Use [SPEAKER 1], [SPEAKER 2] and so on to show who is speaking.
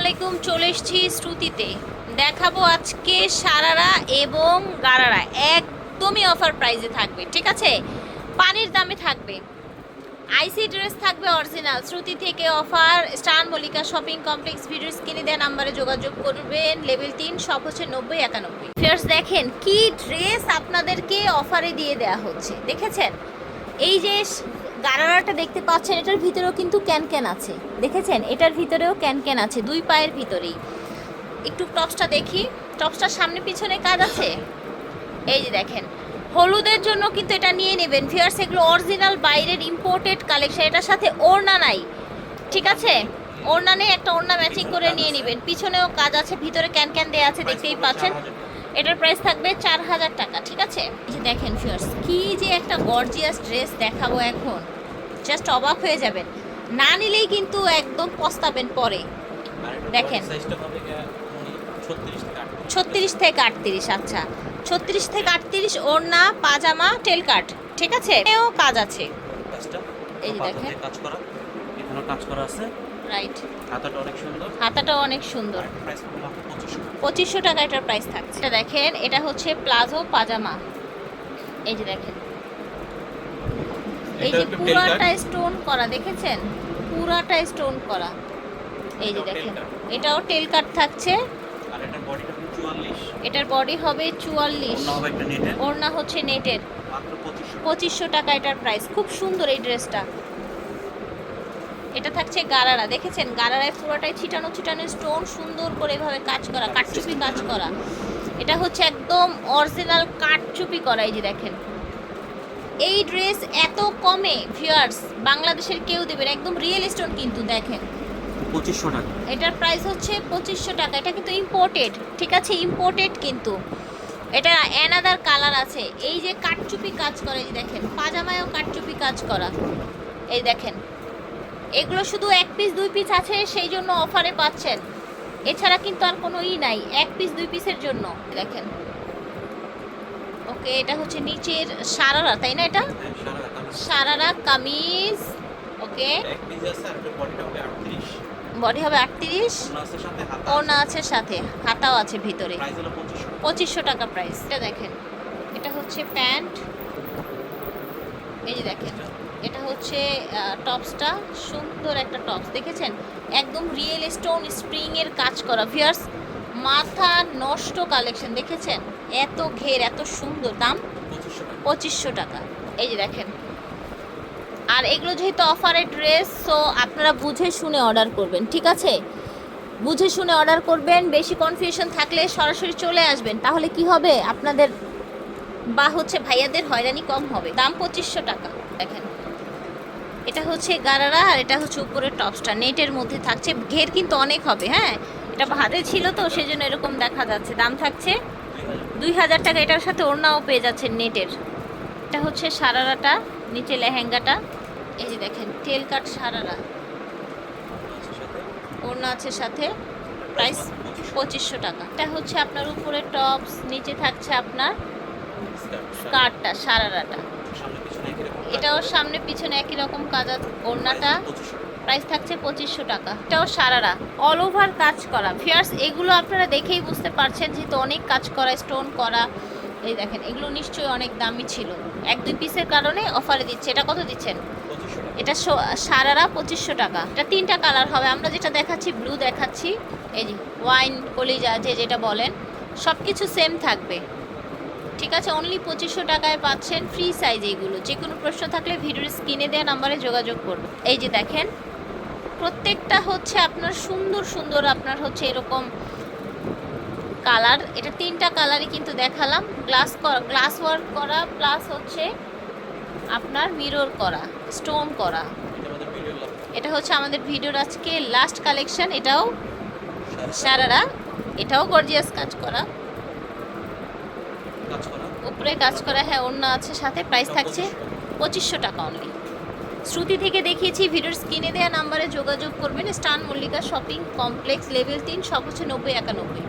[SPEAKER 1] আলাইকুম চলে এসেছি শ্রুতিতে। দেখাবো আজকে সারারা এবং গারারা। একদমই অফার প্রাইসে থাকবে, ঠিক আছে? পানির দামে থাকবে। আইসি ড্রেস থাকবে অরিজিনাল শ্রুতি থেকে offer star Mallika shopping complex video স্ক্রিনে দেওয়া নাম্বারে যোগাযোগ করবেন। লেভেল তিন সব হচ্ছে নব্বই একানব্বই। ফেয়ার্স দেখেন কি ড্রেস আপনাদেরকে অফারে দিয়ে দেওয়া হচ্ছে, দেখেছেন? এই যে গারারাটা দেখতে পাচ্ছেন, এটার ভিতরেও কিন্তু ক্যান ক্যান আছে। দেখেছেন? এটার ভিতরেও ক্যান ক্যান আছে, দুই পায়ের ভিতরেই। একটু টপসটা দেখি। টপসটার সামনে পিছনে কাজ আছে? এই যে দেখেন, হলুদের জন্য কিন্তু এটা নিয়ে নেবেন। ফিয়ার্স এগুলো অরিজিনাল বাইরের ইম্পোর্টেড কালেকশন এটার সাথে ওড়না নাই। ঠিক আছে? ওড়না নেই, একটা ওড়না ম্যাচিং করে নিয়ে নেবেন। পিছনেও কাজ আছে, ভিতরে ক্যান ক্যান দেওয়া আছে, দেখতেই পাচ্ছেন। এটার প্রাইস থাকবে চার হাজার টাকা ঠিক আছে? এই যে দেখেন ফিয়ার্স কি যে একটা গর্জিয়াস ড্রেস দেখাবো এখন। জাস্ট অবাক হয়ে যাবেন। না নিলেই কিন্তু একদম পস্তাবেন পরে। দেখেন। ছত্রিশ থেকে আটত্রিশ। আচ্ছা। ছত্রিশ থেকে আটত্রিশ ওড়না পাজামা টেল কাট ঠিক আছে? এও কাজ আছে। এই দেখেন।
[SPEAKER 2] কাজ করা। এখানেও কাজ করা আছে।
[SPEAKER 1] রাইট
[SPEAKER 2] হাতাটা অনেক সুন্দর।
[SPEAKER 1] হাতাটাও অনেক সুন্দর।
[SPEAKER 2] পঁচিশশো।
[SPEAKER 1] টাকা এটার প্রাইস থাকছে। এটা দেখেন এটা হচ্ছে প্লাজো পাজামা এই যে দেখেন। এই যে পুরাটা স্টোন করা দেখেছেন? পুরাটা স্টোন করা। এই যে দেখেন। এটাও টেল কাট থাকছে
[SPEAKER 2] এটার
[SPEAKER 1] বডি হবে চুয়াল্লিশ। ওড়না হচ্ছে নেটের
[SPEAKER 2] পঁচিশশো।
[SPEAKER 1] টাকা এটার প্রাইস খুব সুন্দর এই ড্রেসটা এটা থাকছে গারারা। দেখেছেন? গারারায় পুরোটাই ছিটানো ছিটানো স্টোন সুন্দর করে এভাবে কাজ করা কাঠচুপি কাজ করা। এটা হচ্ছে একদম অরিজিনাল কাঠচুপি করা এই যে দেখেন। এই ড্রেস এত কমে ভিউয়ার্স বাংলাদেশের কেউ দেবেন একদম রিয়েল স্টোন কিন্তু দেখেন।
[SPEAKER 2] পঁচিশশো টাকা।
[SPEAKER 1] এটার প্রাইস হচ্ছে পঁচিশশো টাকা। এটা কিন্তু ইম্পোর্টেড ঠিক আছে? ইম্পোর্টেড কিন্তু। এটা অ্যানাদার কালার আছে। এই যে কাঠচুপি কাজ করে দেখেন পাজামায়ও কাঠচুপি কাজ করা। এই দেখেন। এগুলো শুধু এক পিস দুই পিস আছে সেই জন্য অফারে পাচ্ছেন। এছাড়া কিন্তু আর কোনো ই নাই এক পিস দুই পিসের জন্য। দেখেন। ওকে এটা হচ্ছে নিচের সারারা তাই না এটা?
[SPEAKER 2] হ্যাঁ
[SPEAKER 1] সারারা কামিজ। ওকে বডি হবে আটত্রিশ।
[SPEAKER 2] ওনা আছে সাথে
[SPEAKER 1] আছে। সাথে হাতাও আছে ভিতরে।
[SPEAKER 2] পঁচিশশো
[SPEAKER 1] টাকা। প্রাইস এটা দেখেন। এটা হচ্ছে প্যান্ট। এই যে দেখেন। এটা হচ্ছে টপসটা সুন্দর একটা টপস দেখেছেন? একদম রিয়েল স্টোন স্প্রিং এর কাজ করা। ভিয়ার্স মাথা নষ্ট কালেকশন দেখেছেন? এত ঘের এত সুন্দর দাম।
[SPEAKER 2] পঁচিশশো টাকা।
[SPEAKER 1] পঁচিশশো টাকা। এই যে দেখেন। আর এগুলো যেহেতু অফারের ড্রেস সো আপনারা বুঝে শুনে অর্ডার করবেন ঠিক আছে? বুঝে শুনে অর্ডার করবেন। বেশি কনফিউশন থাকলে সরাসরি চলে আসবেন। তাহলে কি হবে? আপনাদের বা হচ্ছে ভাইয়াদের হয়রানি কম হবে। দাম পঁচিশশো টাকা। দেখেন। এটা হচ্ছে গারারা আর এটা হচ্ছে উপরের টপসটা। নেটের মধ্যে থাকছে। ঘের কিন্তু অনেক হবে হ্যাঁ? এটা ভাতে ছিল তো সেজন্য এরকম দেখা যাচ্ছে। দাম থাকছে দুই হাজার টাকা। এটার সাথে ওড়নাও পেয়ে যাচ্ছেন নেটের। এটা হচ্ছে সারারাটা নিচে লেহেঙ্গাটা। এই যে দেখেন তেল কাট সারারা। ওড়না আছে সাথে। প্রাইস পঁচিশশো টাকা। এটা হচ্ছে আপনার উপরে টপস নিচে থাকছে আপনার স্কার্টটা সারারাটা
[SPEAKER 2] সামনে পিছনে একই রকম
[SPEAKER 1] এটাও সামনে পিছনে একই রকম কাজ ওড়নাটা প্রাইস থাকছে পঁচিশশো টাকা। এটাও সারারা। অল ওভার কাজ করা। ফিয়ার্স এগুলো আপনারা দেখেই বুঝতে পারছেন যেহেতু অনেক কাজ করা স্টোন করা। এই দেখেন এগুলো নিশ্চয়ই অনেক দামি ছিল। এক দুই পিসের কারণে অফারে দিচ্ছে। এটা কত দিচ্ছেন? এটা সারারা পঁচিশশো টাকা। এটা তিনটা কালার হবে। আমরা যেটা দেখাচ্ছি ব্লু দেখাচ্ছি। এই যে ওয়াইন কলিজা যে যেটা বলেন সব কিছু সেম থাকবে। ঠিক আছে অনলি পঁচিশশো টাকায় পাচ্ছেন ফ্রি সাইজ এইগুলো যে কোনো প্রশ্ন থাকলে ভিডিওর স্ক্রিনে দেওয়া নাম্বারে যোগাযোগ করবে এই যে দেখেন, প্রত্যেকটা হচ্ছে আপনার সুন্দর সুন্দর আপনার হচ্ছে এরকম কালার এটা তিনটা কালারই কিন্তু দেখালাম। গ্লাস গ্লাস ওয়ার্ক করা প্লাস হচ্ছে আপনার মিরর করা স্টোন করা।
[SPEAKER 2] এটা
[SPEAKER 1] হচ্ছে আমাদের ভিডিওর আজকে লাস্ট কালেকশন এটাও সারারা, এটাও গর্জিয়াস
[SPEAKER 2] কাজ করা।
[SPEAKER 1] উপরে কাজ করা হ্যাঁ অন্য আছে সাথে প্রাইস থাকছে পঁচিশশো টাকা অনলি শ্রুতি থেকে দেখিয়েছি ভিডিওর স্ক্রিনে দেওয়া নাম্বারে যোগাযোগ করবেন স্টান মল্লিকা শপিং কমপ্লেক্স লেভেল তিন সব হচ্ছে নব্বই একানব্বই।